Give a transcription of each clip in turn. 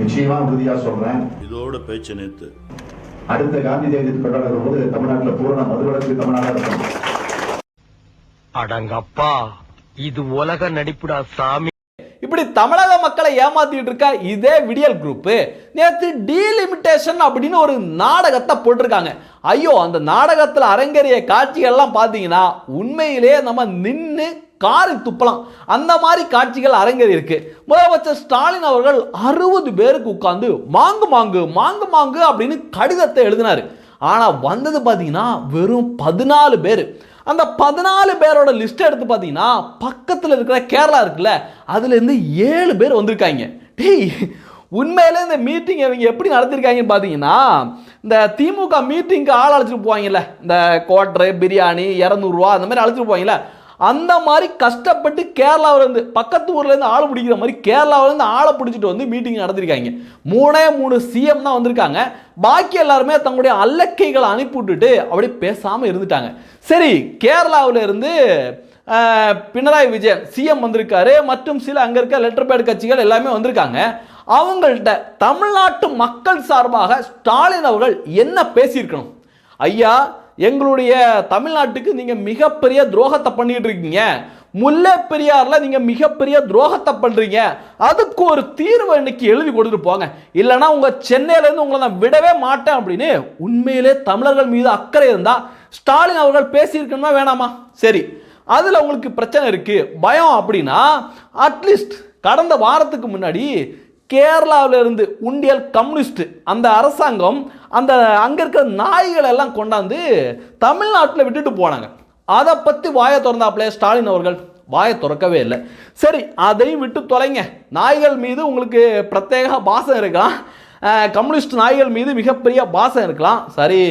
நிச்சயமா உறுதியா சொல்றேன். இதோட பேச்சு நேத்து. அடுத்த காந்தி ஜெயந்தி கொண்டாடுற போது தமிழ்நாட்டுல பூரண மதுவிலக்கு தமிழ்நாடா இருக்கும் அடங்கப்பா. இது உலக நடிப்புடா சாமி. இப்படி தமிழக மக்களை ஏமாத்திட்டு இருக்க இதே விடியல் குரூப்பு நேற்று டீலிமிட்டேஷன் அப்படின்னு ஒரு நாடகத்தை போட்டிருக்காங்க. ஐயோ அந்த நாடகத்தில் அரங்கேறிய காட்சிகள்லாம் பார்த்தீங்கன்னா உண்மையிலேயே நம்ம நின்று காரு துப்பலாம். அந்த மாதிரி காட்சிகள் அரங்கேறி இருக்கு. முதலமைச்சர் ஸ்டாலின் அவர்கள் அறுபது பேருக்கு உட்காந்து மாங்கு மாங்கு மாங்கு மாங்கு அப்படின்னு கடிதத்தை எழுதினார். ஆனால் வந்தது பார்த்தீங்கன்னா வெறும் பதினாலு பேர். அந்த பதினாலு பேரோட லிஸ்ட் எடுத்து பார்த்தீங்கன்னா பக்கத்தில் இருக்கிற கேரளா இருக்குல்ல அதுலேருந்து ஏழு பேர் வந்திருக்காங்க. டேய் உண்மையிலே இந்த மீட்டிங் இவங்க எப்படி நடத்திருக்காங்கன்னு பார்த்தீங்கன்னா இந்த திமுக மீட்டிங்க்கு ஆள் அழைச்சிட்டு போவாங்கல்ல இந்த குவாட்ரு பிரியாணி இரநூறுவா அந்த மாதிரி அழைச்சிட்டு போவாங்கல்ல அந்த மாதிரி கஷ்டப்பட்டு கேரளாவிலேருந்து பக்கத்து ஊர்லேருந்து ஆளை பிடிக்கிற மாதிரி கேரளாவிலேருந்து ஆளை பிடிச்சிட்டு வந்து மீட்டிங் நடத்திருக்காங்க. மூணே மூணு சிஎம் தான் வந்திருக்காங்க. பாக்கி எல்லாருமே தங்களுடைய அல்லக்கைகளை அனுப்பி விட்டுட்டு அப்படியே பேசாமல் இருந்துட்டாங்க. சரி கேரளாவிலேருந்து பினராயி விஜயன் சிஎம் வந்திருக்காரு. மற்றும் சில அங்கே இருக்க லெட்டர் பேட் கட்சிகள் எல்லாமே வந்திருக்காங்க. அவங்கள்ட்ட தமிழ்நாட்டு மக்கள் சார்பாக ஸ்டாலின் அவர்கள் என்ன பேசியிருக்கணும்? ஐயா எங்களுடைய தமிழ்நாட்டுக்கு நீங்கள் மிகப்பெரிய துரோகத்தை பண்ணிட்டு இருக்கீங்க முல்லை பெரியாரில் நீங்கள் மிகப்பெரிய துரோகத்தை பண்ணுறீங்க அதுக்கு ஒரு தீர்வை இன்னைக்கு எழுதி கொடுத்துட்டு போங்க. இல்லைன்னா உங்கள் சென்னையிலேருந்து உங்களை நான் விடவே மாட்டேன் அப்படின்னு உண்மையிலே தமிழர்கள் மீது அக்கறை இருந்தால் ஸ்டாலின் அவர்கள் பேசியிருக்கணுமா வேணாமா? சரி. அதில் உங்களுக்கு பிரச்சனை இருக்குது பயம் அப்படின்னா அட்லீஸ்ட் கடந்த வாரத்துக்கு முன்னாடி கேரளாவில் இருந்து உண்டியல் கம்யூனிஸ்ட் அந்த அரசாங்கம் அந்த அங்கே இருக்கிற நாய்களை எல்லாம் கொண்டாந்து தமிழ்நாட்டில் விட்டுட்டு போனாங்க. அதை பற்றி வாயை திறந்தாப்புல ஸ்டாலின் அவர்கள் வாயை திறக்கவே இல்லை. சரி அதையும் விட்டு தொலைங்க. நாய்கள் மீது உங்களுக்கு பிரத்யேக பாசம் இருக்கலாம் கம்யூனிஸ்ட் நாய்கள் மீது மிகப்பெரிய பாசம் இருக்கலாம். சரி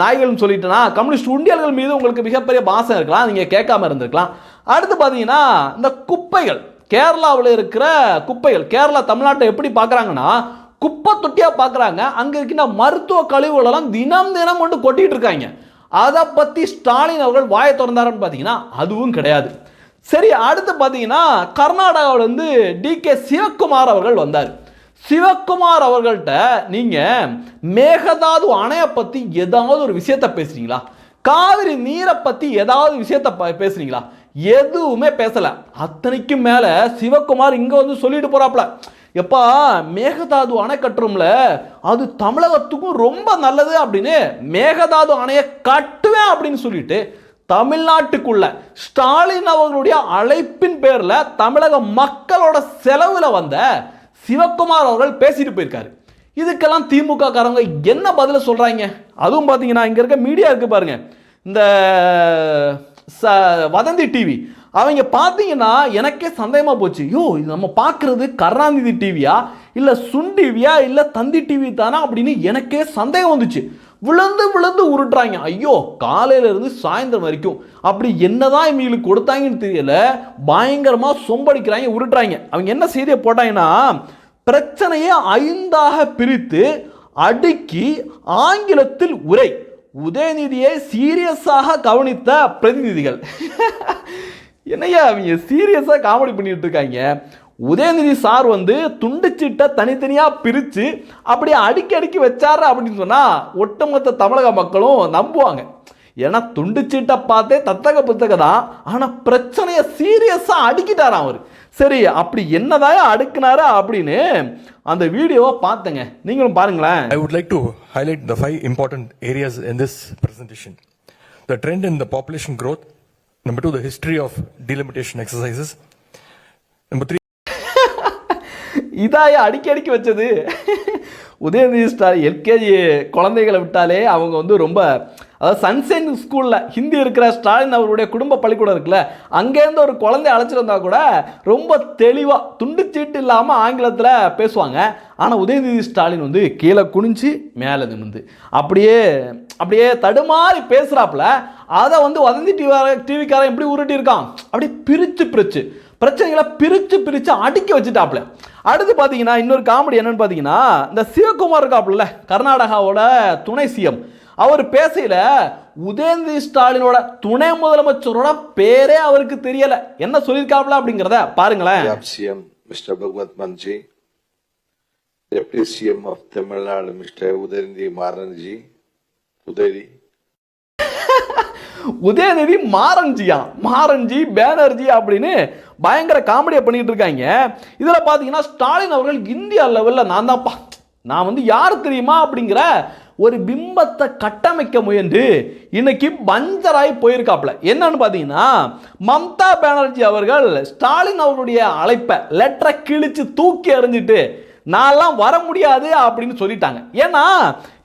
நாய்கள்னு சொல்லிட்டேன்னா கம்யூனிஸ்ட் உண்டியல்கள் மீது உங்களுக்கு மிகப்பெரிய பாசம் இருக்கலாம். நீங்கள் கேட்காம இருந்திருக்கலாம். அடுத்து பார்த்தீங்கன்னா இந்த குப்பைகள். கேரளாவில் இருக்கிற குப்பைகள் கேரளா தமிழ்நாட்டை எப்படி பார்க்குறாங்கன்னா குப்பை தொட்டியாக பார்க்குறாங்க. அங்கே இருக்கின்ற மருத்துவ கழிவுகளெல்லாம் தினம் தினம் கொண்டு கொட்டிகிட்டு இருக்காங்க. அதை பற்றி ஸ்டாலின் அவர்கள் வாயை திறந்தாருன்னு பார்த்தீங்கன்னா அதுவும் கிடையாது. சரி அடுத்து பார்த்தீங்கன்னா கர்நாடகாவில் வந்து டி கே சிவக்குமார் அவர்கள் வந்தார். சிவக்குமார் அவர்கள்ட்ட நீங்கள் மேகதாது அணையை பற்றி ஏதாவது ஒரு விஷயத்த பேசுறீங்களா? காவிரி நீரை பற்றி ஏதாவது விஷயத்த ப- பேசுகிறீங்களா எதுவுமே பேசலை. அத்தனைக்கும் மேலே சிவக்குமார் இங்கே வந்து சொல்லிட்டு போகிறாப்புல எப்பா மேகதாது அணை கட்டுறோம்ல அது தமிழகத்துக்கும் ரொம்ப நல்லது அப்படின்னு மேகதாது அணையை கட்டுவேன் அப்படின்னு சொல்லிட்டு தமிழ்நாட்டுக்குள்ள ஸ்டாலின் அவர்களுடைய அழைப்பின் பேரில் தமிழக மக்களோட செலவில் வந்த சிவக்குமார் அவர்கள் பேசிட்டு போயிருக்காரு. இதுக்கெல்லாம் திமுக காரங்க என்ன பதில சொல்றாங்க? அதுவும் பார்த்தீங்கன்னா இங்க இருக்க மீடியா இருக்கு பாருங்க. இந்த ச- வதந்தி டிவி அவங்க பார்த்தீங்கன்னா எனக்கே சந்தேகமாக போச்சு. யோ இது நம்ம பார்க்குறது கருணாநிதி டிவியா இல்லை சுன் டிவியா இல்லை தந்தி டிவி தானா? அப்படின்னு எனக்கே சந்தேகம் வந்துச்சு. விழுந்து விழுந்து உருட்டுறாங்க. ஐயோ காலையிலேருந்து சாயந்தரம் வரைக்கும். அப்படி என்னதான் இவங்களுக்கு கொடுத்தாங்கன்னு தெரியல. பயங்கரமாக சொம்படிக்கிறாங்க உருட்டுறாங்க. அவங்க என்ன செய்தியை போட்டாங்கன்னா பிரச்சனையை ஐந்தாக பிரித்து அடுக்கி ஆங்கிலத்தில் உரை. உதயநிதியை சீரியஸாக கவனித்த பிரதிநிதிகள். என்னய்யா அவங்க சீரியஸாக காமெடி பண்ணிட்டு இருக்காங்க? உதயநிதி சார் வந்து துண்டுச்சீட்டை தனித்தனியாக பிரித்து அப்படியே அடுக்கி அடுக்கி வச்சாரு அப்படின்னு சொன்னால் ஒட்டுமொத்த தமிழக மக்களும் நம்புவாங்க. ஏன்னா துண்டுச்சீட்டை பார்த்தே தத்தக புத்தக தான். ஆனால் பிரச்சனையை சீரியஸாக அடுக்கிட்டாராம் அவர். சரி அப்படி என்னதான் அடுக்குனாரு அப்படின்னு அந்த வீடியோவை பார்த்தேங்க நீங்களும் பாருங்களேன் I would like to highlight the five important areas in this presentation. The trend in the population growth. Number two, the history of delimitation exercises. Number three, இதாயா அடிக்கி அடிக்கி வச்சது உதயநிதி ஸ்டாலின் எல்கேஜி குழந்தைகளை விட்டாலே அவங்க வந்து ரொம்ப அதாவது சன்சைன் ஸ்கூலில் ஹிந்தி இருக்கிற ஸ்டாலின் அவருடைய குடும்ப பள்ளிக்கூடம் இருக்குல்ல அங்கேருந்து ஒரு குழந்தை அழைச்சிட்டு கூட ரொம்ப தெளிவாக துண்டுச்சீட்டு இல்லாமல் ஆங்கிலத்தில் பேசுவாங்க. ஆனால் உதயநிதி ஸ்டாலின் வந்து கீழே குனிஞ்சு மேலே நிமிந்து அப்படியே அப்படியே தடுமாறி பேசுகிறாப்புல அதை வந்து வதந்தி டிவி டிவிக்காரன் எப்படி உருட்டி இருக்கான் அப்படியே பிரித்து பிரித்து பிரச்சனைகளை பிரித்து பிரித்து அடுக்கி வச்சுட்டாப்புல. அடுத்து பார்த்தீங்கன்னா இன்னொரு காமெடி என்னன்னு பார்த்தீங்கன்னா இந்த சிவகுமார் இருக்காப்புல கர்நாடகாவோட துணை சிஎம் அவர் பேசையில் உதயநிதி ஸ்டாலினோட துணை முதலமைச்சரோட பேரே அவருக்கு தெரியல என்ன சொல்லியிருக்காப்புல அப்படிங்கிறத பாருங்களேன். Bhagwant Mann ji, Deputy CM of Tamil Nadu, Mr. Udayanthi Maranji, Udari. Udhayanidhi மாரஞ்சியா மாரஞ்சி பேனர்ஜி அப்படின்னு பயங்கர காமெடியை பண்ணிட்டு இருக்காங்க இதில் பார்த்தீங்கன்னா ஸ்டாலின் அவர்கள் இந்தியா லெவலில் நான் தான்ப்பா நான் வந்து யார் தெரியுமா அப்படிங்கிற ஒரு பிம்பத்தை கட்டமைக்க முயன்று இன்னைக்கு பஞ்சராய் போயிருக்காப்ல என்னன்னு பார்த்தீங்கன்னா மம்தா பானர்ஜி அவர்கள் ஸ்டாலின் அவர்களுடைய அழைப்பை லெட்டரை கிழிச்சு தூக்கி எறிஞ்சிட்டு நான்லாம் வர முடியாது அப்படின்னு சொல்லிட்டாங்க. ஏன்னா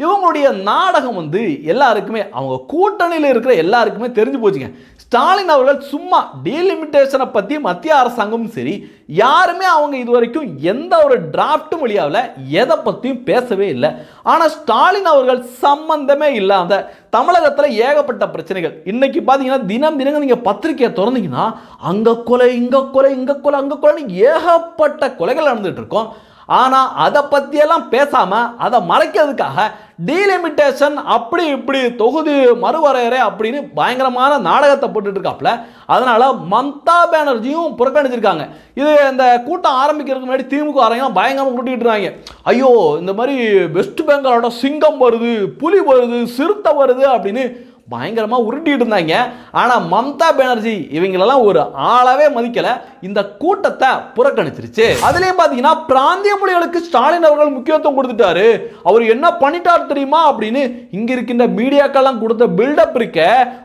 இவங்களுடைய நாடகம் வந்து எல்லாருக்குமே அவங்க கூட்டணியில் இருக்கிற எல்லாருக்குமே தெரிஞ்சு போச்சுங்க. ஸ்டாலின் அவர்கள் சும்மா டீலிமிட்டேஷனை பற்றி மத்திய அரசாங்கமும் சரி யாருமே அவங்க இது வரைக்கும் எந்த ஒரு டிராஃப்ட்டும் வழியாவில் எதை பற்றியும் பேசவே இல்லை. ஆனால் ஸ்டாலின் அவர்கள் சம்பந்தமே இல்லாத தமிழகத்தில் ஏகப்பட்ட பிரச்சனைகள். இன்னைக்கு பார்த்தீங்கன்னா தினம் தினங்க நீங்கள் பத்திரிக்கையை திறந்தீங்கன்னா அங்கே கொலை இங்கே கொலை இங்கே கொலை அங்கே கொலைன்னு ஏகப்பட்ட கொலைகள் நடந்துட்டு இருக்கோம். ஆனால் அதை பற்றியெல்லாம் பேசாமல் அதை மறைக்கிறதுக்காக டீலிமிட்டேஷன் அப்படி இப்படி தொகுதி மறுவரையறை அப்படின்னு பயங்கரமான நாடகத்தை போட்டுட்டு இருக்காப்புல அதனால் மம்தா பானர்ஜியும் புறக்கணிச்சிருக்காங்க. இது இந்த கூட்டம் ஆரம்பிக்கிறதுக்கு முன்னாடி திமுக ஆரம்பிக்கலாம் பயங்கரமாக கூட்டிகிட்டு இருக்காங்க ஐயோ இந்த மாதிரி வெஸ்ட் பெங்காலோட சிங்கம் வருது புலி வருது சிறுத்தை வருது அப்படின்னு பயங்கரமாக உருட்டிட்டு இருந்தாங்க. ஆனால் மம்தா பானர்ஜி இவங்களெல்லாம் ஒரு ஆளாவே மதிக்கலை. இந்த கூட்டத்தை புறக்கணிச்சிருச்சு. அதுலேயும் பார்த்தீங்கன்னா பிராந்திய மொழிகளுக்கு ஸ்டாலின் அவர்கள் முக்கியத்துவம் கொடுத்துட்டாரு. அவர் என்ன பண்ணிட்டார் தெரியுமா அப்படின்னு இங்கே இருக்கின்ற மீடியாக்கெல்லாம் கொடுத்த பில்டப் இருக்க.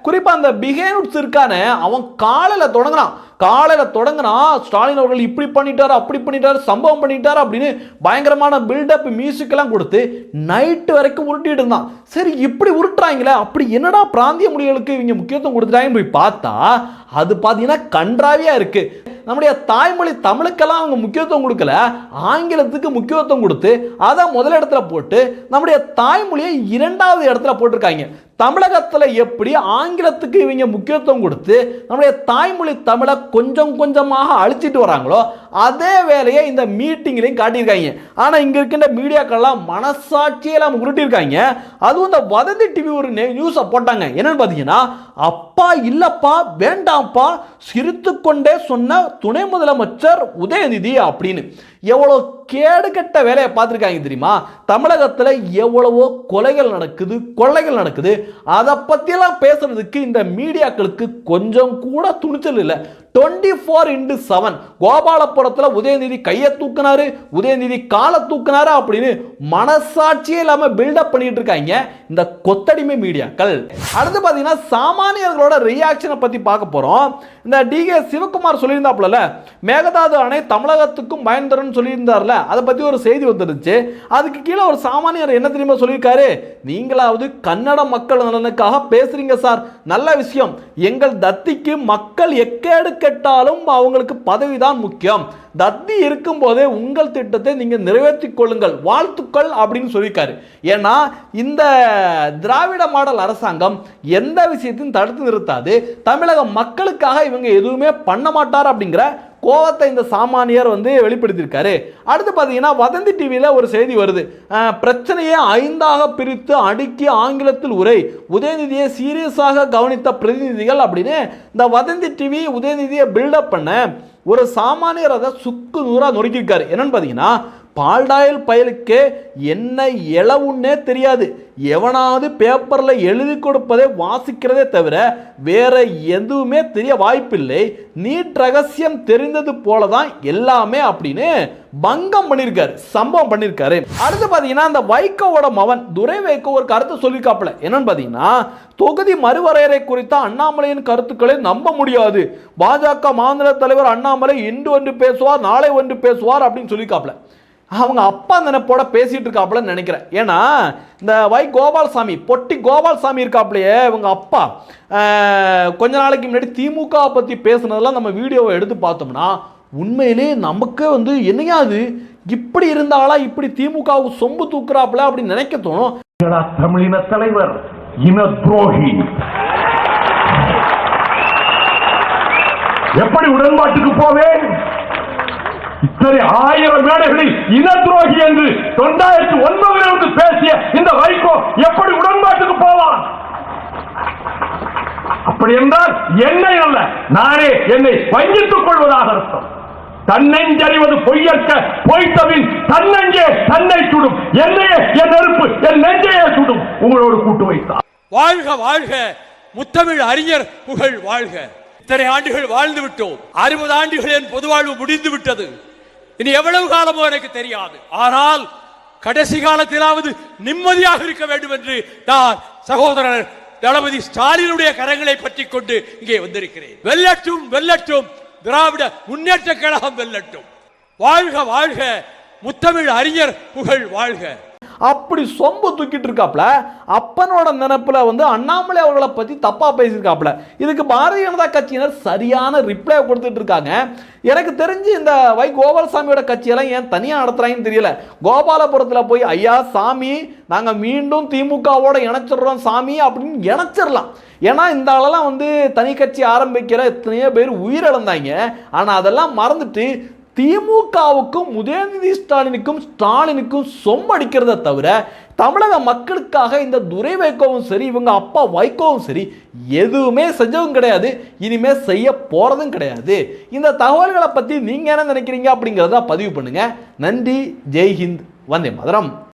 குறிப்பாக அந்த பிஹேனுட்ஸ் இருக்கான அவன் காலையில் தொடங்குறான். காலையில் தொடங்கினா ஸ்டாலின் அவர்கள் இப்படி பண்ணிட்டார் அப்படி பண்ணிட்டார் சம்பவம் பண்ணிட்டாரு அப்படின்னு பயங்கரமான பில்டப் மியூசிக்கெல்லாம் கொடுத்து நைட்டு வரைக்கும் உருட்டிட்டு இருந்தான். சரி இப்படி உருட்டுறாங்களே அப்படி என்னடா பிராந்திய மொழிகளுக்கு இவங்க முக்கியத்துவம் கொடுத்துட்டாங்கன்னு போய் பார்த்தா அது பார்த்தீங்கன்னா கன்றாவியாக இருக்குது நம்முடைய தாய்மொழி தமிழுக்கெல்லாம் அவங்க முக்கியத்துவம் கொடுக்கல ஆங்கிலத்துக்கு முக்கியத்துவம் கொடுத்து அதை முதல் இடத்துல போட்டு நம்முடைய தாய்மொழியை இரண்டாவது இடத்துல போட்டிருக்காங்க. தமிழகத்தில் எப்படி ஆங்கிலத்துக்கு இவங்க முக்கியத்துவம் கொடுத்து நம்முடைய தாய்மொழி தமிழை கொஞ்சம் கொஞ்சமாக அழிச்சிட்டு வராங்களோ அதே வேலையை இந்த மீட்டிங்லையும் காட்டியிருக்காங்க. ஆனால் இங்கே இருக்கின்ற மீடியாக்கள்லாம் மனசாட்சியெல்லாம் உருட்டியிருக்காங்க. அதுவும் இந்த வதந்தி டிவி ஒரு நியூஸை போட்டாங்க. என்னன்னு பார்த்தீங்கன்னா அப்பா இல்லப்பா வேண்டாம்ப்பா சிரித்து கொண்டே சொன்ன துணை முதலமைச்சர் உதயநிதி அப்படின்னு. எவ்வளோ கேடுகட்ட வேலையை பார்த்துருக்காங்க தெரியுமா? தமிழகத்தில் எவ்வளவோ கொலைகள் நடக்குது கொள்ளைகள் நடக்குது. அதை பற்றியெல்லாம் பேசுறதுக்கு இந்த மீடியாக்களுக்கு கொஞ்சம் கூட துணிச்சல் இல்லை. டுவெண்ட்டி ஃபோர் இன்டு செவன் கோபாலபுரத்தில் உதயநிதி கையை தூக்குனாரு உதயநிதி காலை தூக்குனாரு அப்படின்னு மனசாட்சியே இல்லாமல் பில்டப் பண்ணிட்டு இருக்காங்க இந்த கொத்தடிமை மீடியாக்கள். அடுத்து பார்த்தீங்கன்னா சாமானியர்களோட ரியாக்ஷனை பற்றி பார்க்க போகிறோம் இந்த டிகே சிவகுமார் சொல்லியிருந்தாப்புல மேகதாது அணை தமிழகத்துக்கும் பயன் தரும்னு சொல்லியிருந்தார்ல அதை பற்றி ஒரு செய்தி வந்துருந்துச்சு அதுக்கு கீழே ஒரு சாமானியர் என்ன தெரியுமா சொல்லியிருக்காரு? நீங்களாவது கன்னட மக்கள் நலனுக்காக பேசுறீங்க சார். நல்ல விஷயம். எங்கள் தத்திக்கு மக்கள் எக்கேடு கெட்டாலும் அவங்களுக்கு பதவி தான் முக்கியம். தத்தி இருக்கும்போதே உங்கள் திட்டத்தை நீங்கள் நிறைவேற்றி கொள்ளுங்கள். வாழ்த்துக்கள் அப்படின்னு சொல்லியிருக்காரு. ஏன்னா இந்த திராவிட மாடல் அரசாங்கம் எந்த விஷயத்தையும் தடுத்து நிறுத்தாது. தமிழக மக்களுக்காக இவங்க எதுவுமே பண்ண மாட்டார் அப்படிங்கிற கோவத்தை இந்த சாமானியர் வந்து வெளிப்படுத்தியிருக்காரு. அடுத்து பார்த்தீங்கன்னா வதந்தி டிவியில் ஒரு செய்தி வருது. பிரச்சனையை ஐந்தாக பிரித்து அடுக்கி ஆங்கிலத்தில் உரை. உதயநிதியை சீரியஸாக கவனித்த பிரதிநிதிகள் அப்படின்னு இந்த வதந்தி டிவி உதயநிதியை பில்டப் பண்ண ஒரு சாமானியர் அதை சுக்கு நூறாக நொறுக்கியிருக்காரு. என்னன்னு பார்த்தீங்கன்னா பால்டாயில் பயலுக்கு என்ன இளவுன்னே தெரியாது. எவனாவது பேப்பரில் எழுதி கொடுப்பதை வாசிக்கிறதே தவிர வேற எதுவுமே தெரிய வாய்ப்பில்லை. நீட் ரகசியம் தெரிந்தது போல தான் எல்லாமே அப்படின்னு பங்கம் பண்ணியிருக்காரு சம்பவம் பண்ணியிருக்காரு அடுத்து பார்த்தீங்கன்னா அந்த வைகோவோட மவன் துரை வைகோ ஒரு கருத்தை சொல்லியிருக்காப்புல. என்னன்னு பார்த்தீங்கன்னா தொகுதி மறுவரையறை குறித்த அண்ணாமலையின் கருத்துக்களை நம்ப முடியாது. பாஜக மாநில தலைவர் அண்ணாமலை இன்று ஒன்று பேசுவார் நாளை ஒன்று பேசுவார் அப்படின்னு சொல்லியிருக்காப்புல. அவங்க அப்பா நினைப்போட பேசிட்டு இருக்காப்புலன்னு நினைக்கிறேன். ஏன்னா இந்த வை கோபால்சாமி பொட்டி கோபால்சாமி இருக்காப்புலையே இவங்க அப்பா. கொஞ்ச நாளைக்கு முன்னாடி திமுக பற்றி பேசுனதெல்லாம் நம்ம வீடியோவை எடுத்து பார்த்தோம்னா உண்மையிலே நமக்கு வந்து என்னையா அது? இப்படி இருந்தாலா இப்படி திமுகவுக்கு சொம்பு தூக்குறாப்புல அப்படின்னு நினைக்க தோணும். தமிழின தலைவர்? இன துரோகி எப்படி உடன்பாட்டுக்கு போவேன்? இத்தனை ஆயிரம் மேடைகளில் இன துரோகி என்று தொண்டாயிரத்தி ஒன்பதில் இருந்து பேசிய இந்த வைகோ எப்படி உடன்பாட்டுக்கு போவான்? அப்படி என்றால் என்னை அல்ல நானே என்னை வஞ்சித்துக் கொள்வதாக அர்த்தம். தன்னெஞ்சறிவது பொய்யற்க பொய்த்தவின் தன்னெஞ்சே தன்னை சுடும். என்னையே என் நெருப்பு என் நெஞ்சையே சுடும். உங்களோடு கூட்டு வைத்தார். வாழ்க வாழ்க. முத்தமிழ் அறிஞர் புகழ் வாழ்க. இத்தனை ஆண்டுகள் வாழ்ந்து விட்டோம் அறுபது ஆண்டுகள் என் முடிந்து விட்டது இனி எவ்வளவு காலமோ எனக்கு தெரியாது. ஆனால் கடைசி காலத்திலாவது நிம்மதியாக இருக்க வேண்டும் என்று நான் சகோதரர் தளபதி ஸ்டாலினுடைய கரங்களை பற்றி கொண்டு இங்கே வந்திருக்கிறேன். வெல்லட்டும் வெல்லட்டும். திராவிட முன்னேற்ற கழகம் வெல்லட்டும். வாழ்க வாழ்க. முத்தமிழ் அறிஞர் புகழ் வாழ்க. அப்படி சொம்பு தூக்கிட்டு இருக்காப்ல அப்பனோட நினப்பில் வந்து அண்ணாமலை அவர்களை பற்றி தப்பாக பேசியிருக்காப்ல. இதுக்கு பாரதிய ஜனதா கட்சியினர் சரியான ரிப்ளை கொடுத்துட்டு இருக்காங்க. எனக்கு தெரிஞ்சு இந்த வை கோபாலசாமியோட கட்சியெல்லாம் ஏன் தனியாக நடத்துகிறாங்கன்னு தெரியல. கோபாலபுரத்தில் போய் ஐயா சாமி நாங்கள் மீண்டும் திமுகவோட இணைச்சிடுறோம் சாமி அப்படின்னு இணைச்சிடலாம். ஏன்னா இந்த ஆளெல்லாம் வந்து தனி கட்சி ஆரம்பிக்கிற எத்தனையோ பேர் உயிரிழந்தாங்க. ஆனால் அதெல்லாம் மறந்துட்டு திமுகவுக்கும் உதயநிதி ஸ்டாலினுக்கும் ஸ்டாலினுக்கும் சொம்படிக்கிறத தவிர தமிழக மக்களுக்காக இந்த துரை வைகோவும் சரி இவங்க அப்பா வைகோவும் சரி எதுவுமே செஞ்சவும் கிடையாது. இனிமே செய்ய போறதும் கிடையாது. இந்த தகவல்களை பத்தி நீங்க என்ன நினைக்கிறீங்க அப்படிங்கிறத பதிவு பண்ணுங்க. நன்றி ஜெய்ஹிந்த் வந்தே மதுரம்.